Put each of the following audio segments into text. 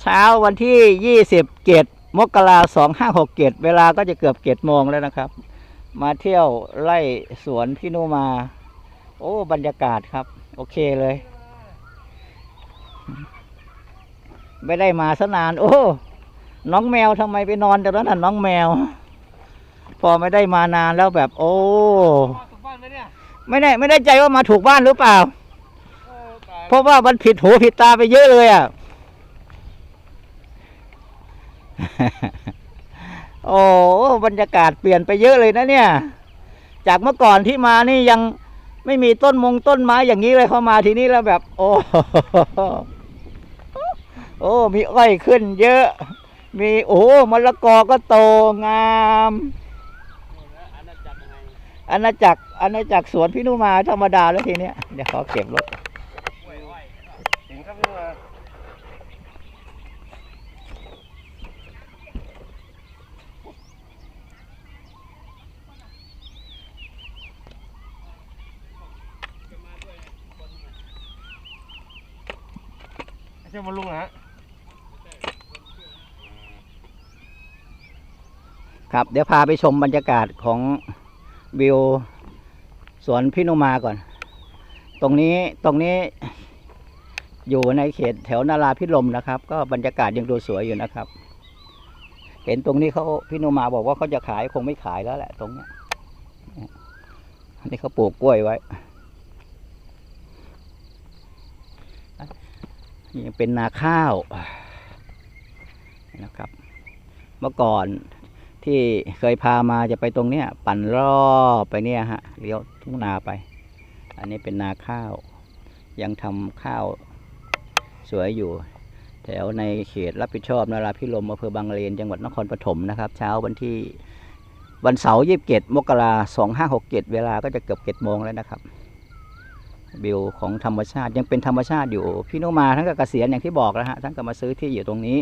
เช้าวันที่ยี่สิบเจ็ดมกราสองห้าหกเจ็ดเวลาก็จะเกือบเจ็ดโมงแล้วนะครับ มาเที่ยวไล่สวนพี่นุมา โอ้บรรยากาศครับ โอเคเลย ไม่ได้มาสนาน โอ้ น้องแมวทำไมไปนอนแต่นั้นน่ะน้องแมว พอไม่ได้มานานแล้วแบบ โอ้ไม่ได้ไม่ได้ใจว่ามาถูกบ้านหรือเปล่า เพราะว่ามันผิดหูผิดตาไปเยอะเลยอะ โอ้บรรยากาศเปลี่ยนไปเยอะเลยนะเนี่ย จากเมื่อก่อนที่มานี่ยังไม่มีต้นมงต้นไม้อย่างนี้เลยเข้ามาทีนี้แล้วแบบ โอ้โอ้มีอ้อยขึ้น เยอะ มีโอ้มะละกอก็โตงามอันนั้นจัดยังไงอาณาจักรอาณาจักรสวนพินุมาธรรมดาแล้วทีเนี้ยเดี๋ยวขอเก็บรถ ถึงครับพี่มาไม่ ใช่มาลุงนะฮะครับ เดี๋ยวพาไปชมบรรยากาศของวิวสวนพินุมาก่อน ตรงนี้ตรงนี้อยู่ในเขตแถวนาราพิรมนะครับ ก็บรรยากาศยังดูสวยอยู่นะครับ เห็นตรงนี้เขาพินุมาบอกว่าเขาจะขายคงไม่ขายแล้วแหละตรงเนี้ยอันนี้เขาปลูกกล้วยไว้ นี่ยังเป็นนาข้าวนะครับ เมื่อก่อนที่เคยพามาจะไปตรงเนี้ย ปั่นรอบไปเนี่ยฮะเลี้ยวทุ่งนาไป อันนี้เป็นนาข้าว ยังทำข้าวสวยอยู่ แถวในเขตรับผิดชอบนาราพิรมอำเภอบางเลนจังหวัดนครปฐมนะครับ เช้าวันที่วันเสาร์ยี่สิบเจ็ดมกราสองห้าหกเจ็ดเวลาก็จะเกือบเจ็ดโมงแล้วนะครับ วิวของธรรมชาติยังเป็นธรรมชาติอยู่ พี่นุมาทั้งกับเกษียณอย่างที่บอกแล้วฮะทั้งก็มาซื้อที่อยู่ตรงนี้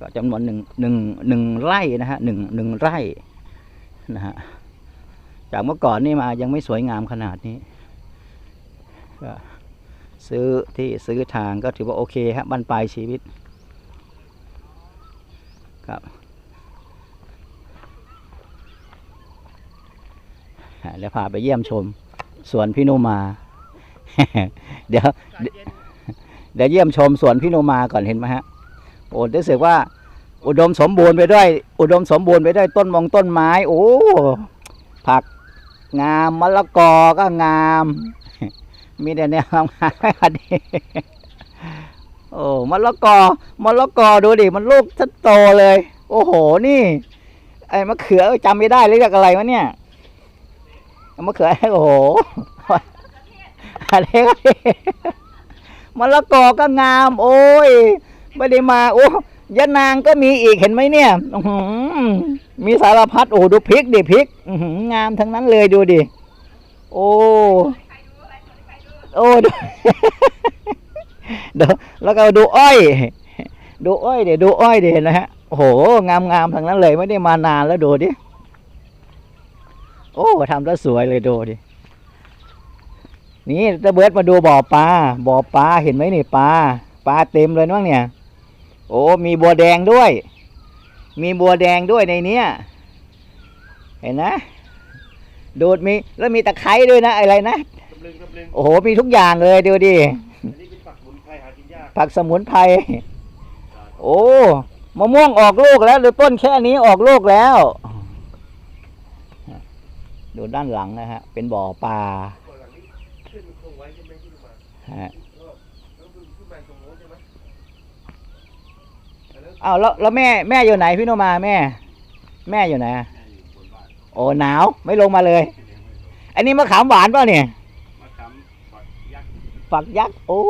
ก็จำนวนหนึ่งหนึ่งหนึ่งไร่นะฮะหนึ่งหนึ่งไร่นะฮะจากเมื่อก่อนนี่มายังไม่สวยงามขนาดนี้ก็ซื้อที่ซื้อทางก็ถือว่าโอเคครับรรปลายชีวิตครับอะเดี๋ยวพาไปเยี่ยมชมสวนพี่นุมา เดี๋ยว เดี๋ยวเยี่ยมชมสวนพี่นุมาก่อนเห็นไหมฮะโอ้รู้สึกว่า อุดมสมบูรณ์ไปด้วย อุดมสมบูรณ์ไปด้วยต้นมงต้นไม้ โอ้ผักงามมะละกอก็งาม มีแต่แนวงามๆอันนี้โอ้มะละกอมะละกอดูดิมันลูกชัดโตเลย โอ้โหนี่ ไอ้มะเขือจำไม่ได้เลยเรียกอะไรวะเนี่ยมะเขือโอ้โห อะไรก็มะละกอก็งาม โอ้ยไม่ได้มา โอ้ยะนางก็มีอีกเห็นไหมเนี่ยมีสารพัดโอ้ดูพริกดิพริกงามทั้งนั้นเลยดูดิโอ้โอ้ดูดูแล้วก็ดูอ้อย ดูอ้อยเดี๋ยวดูอ้อยเดี๋ยวนะฮะโอ้โหงามงามทั้งนั้นเลยไม่ได้มานานแล้วดูดิโอ้ทำแล้วสวยเลยดูดิ นี่ตะเบิดมาดูบ่อปลาบ่อปลาเห็นไหมนี่ปลาปลาเต็มเลยมั้งเนี่ย โอ้มีบัวแดงด้วย มีบัวแดงด้วยในเนี้ยเห็นนะดูดมีแล้วมีตะไคร้ด้วยนะอะไรนะตำลึงตำลึงโอ้โหมีทุกอย่างเลยดูดิอันนี้เป็นผักสมุนไพรหากินยากผักสมุนไพรโอ้มะม่วงออกลูกแล้วหรือต้นแค่นี้ออกลูกแล้ว ดูด้านหลังนะฮะ เป็นบ่อปลา ฮะแล้วแล้วขึ้นขึ้นมาตรงโน้นใช่ไหมอันนั้นอ้าแล้วแล้วแม่แม่อยู่ไหนพี่โนมาแม่ แม่อยู่ไหนโอ้หนาวไม่ลงมาเลย อันนี้มะขามหวานเปล่าเนี่ยมาทำผักยักษ์ฝักยักษ์โอ้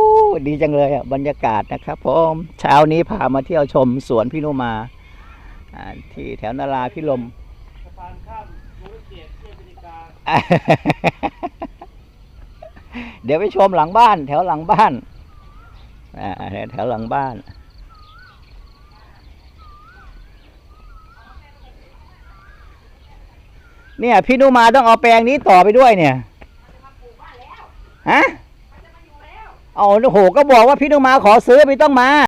ดีจังเลยอะบรรยากาศนะครับผมเช้านี้พามาเที่ยวชมสวนพี่โนมาที่แถวนาราพิรมสะพานข้ามมูลเกียรติเทพนิกา เดี๋ยวไปชมหลังบ้าน แถวหลังบ้านแถวหลังบ้าน เนี่ย พี่นุมาต้องเอาแปลงนี้ต่อไปด้วยเนี่ยฮะเอาโอ้โหก็บอกว่าพี่นุมาขอซื้อไม่ต้องมา